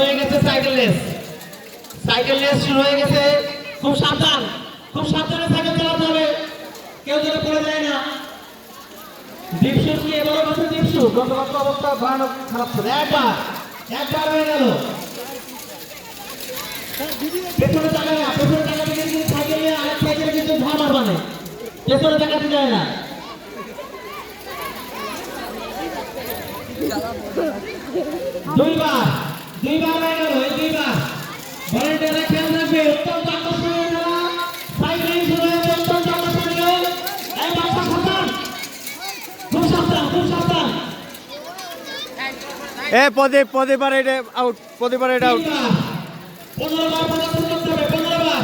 হয়ে গেছে cycle race cycle race শুরু হয়ে গেছে। খুব সাবধান, খুব সাবধানে সাইকেল চালাতে হবে। কেউ যেন পড়ে যায় না। হয়ে সাইকেল নিয়ে কিন্তু যায় না। দুইবার দুইবার হয়ে গেল এই দুইবার ভলেন্টিয়াররা খেয়াল রাখবে অত্যন্ত আকর্ষণীয় খেলা সাইকেল শুরু হয়েছে অত্যন্ত আকর্ষণীয় এই বাচ্চা সাবধান খুব সাবধান খুব সাবধান এ প্রদীপ প্রদীপ আর এটা আউট প্রদীপ আর এটা আউট পনেরো বার প্রদর্শন করতে হবে পনেরো বার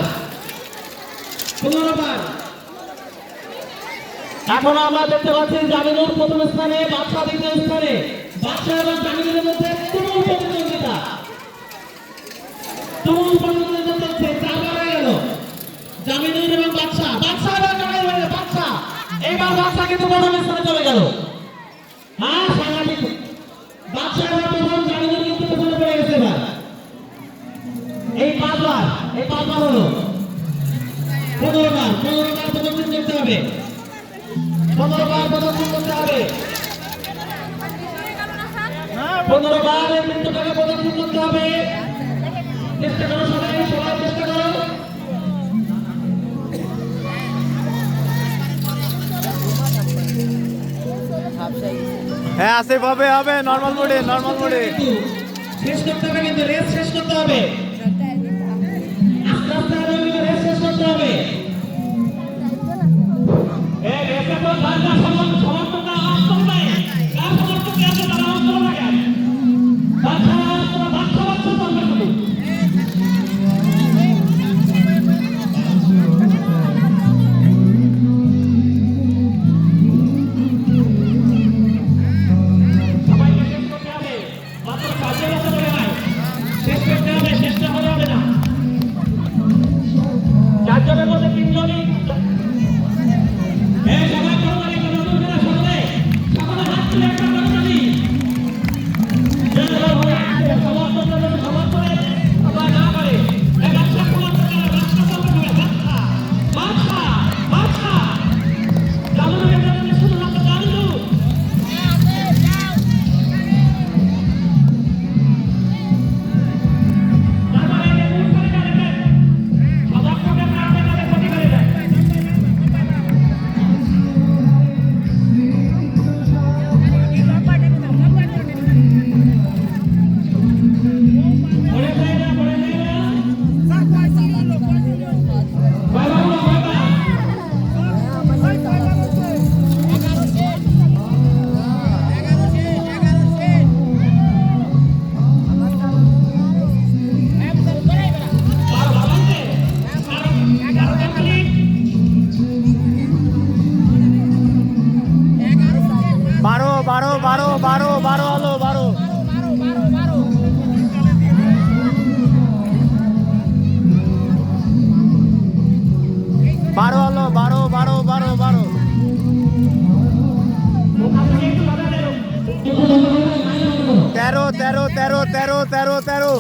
পনেরো বার এখন আমরা দেখতে পাচ্ছি জামিনুর প্রথম স্থানে বাদশা দ্বিতীয় স্থানে। বাদশা তুমুল প্রতিদ্বন্দ্বিতা চলছে চারবার হয়ে গেল জামিনুর এবং বাদশা বাদশা এবং জামিনুর বাদশা এইবার বাদশা কিন্তু স্থানে চলে গেল। হ্যাঁ সাংঘাতিক। বাদশা এবং প্রথম জামিনুর কিন্তু পেছনে পড়ে গেছে এবার। এই পাঁচবার এই পাঁচবার হলো। পনেরো বার পনেরো বার প্রদর্শন করতে হবে। পনেরো বার প্রদর্শন করতে হবে। পনেরো বার এই বৃত্তটাকে প্রদর্শন করতে হবে। হ্যাঁ আসে হবে হবে নর্মাল মোডে নর্মাল মোডে শেষ করতে হবে, কিন্তু রেস শেষ করতে হবে। তেরো তেরো তেরো তেরো তেরো তেরো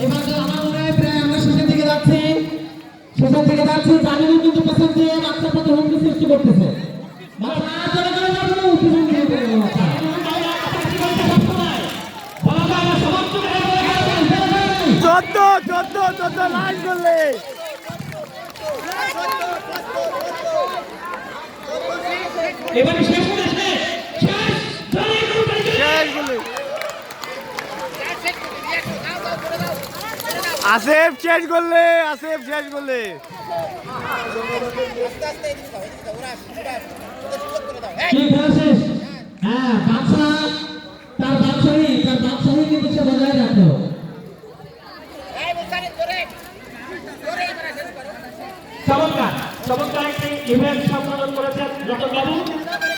মনে শেষের দিকে যাচ্ছি জামিনুর কিন্তু পেছন দিয়ে বাচ্চার প্রতি হুমকি সৃষ্টি করতেছে বাচ্চা, আর জোরে জোরে যাবে না, পিছন দিয়ে পড়ে গেল বাচ্চা। বলা যায় না, সমাপ্ত করে দেবে, খেলা শেষ, খেলা শেষ। চোদ্দ চোদ্দ চোদ্দ লাইন করলে এবারে শেষ আসেফ শেষ করলে, আসেফ শেষ করলে। হ্যাঁ বাদশা তার বাদশাহী তার বাদশাহী কিন্তু চমৎকার চমৎকার একটি ইভেন্ট সম্পাদন করেছেন রতন বাবু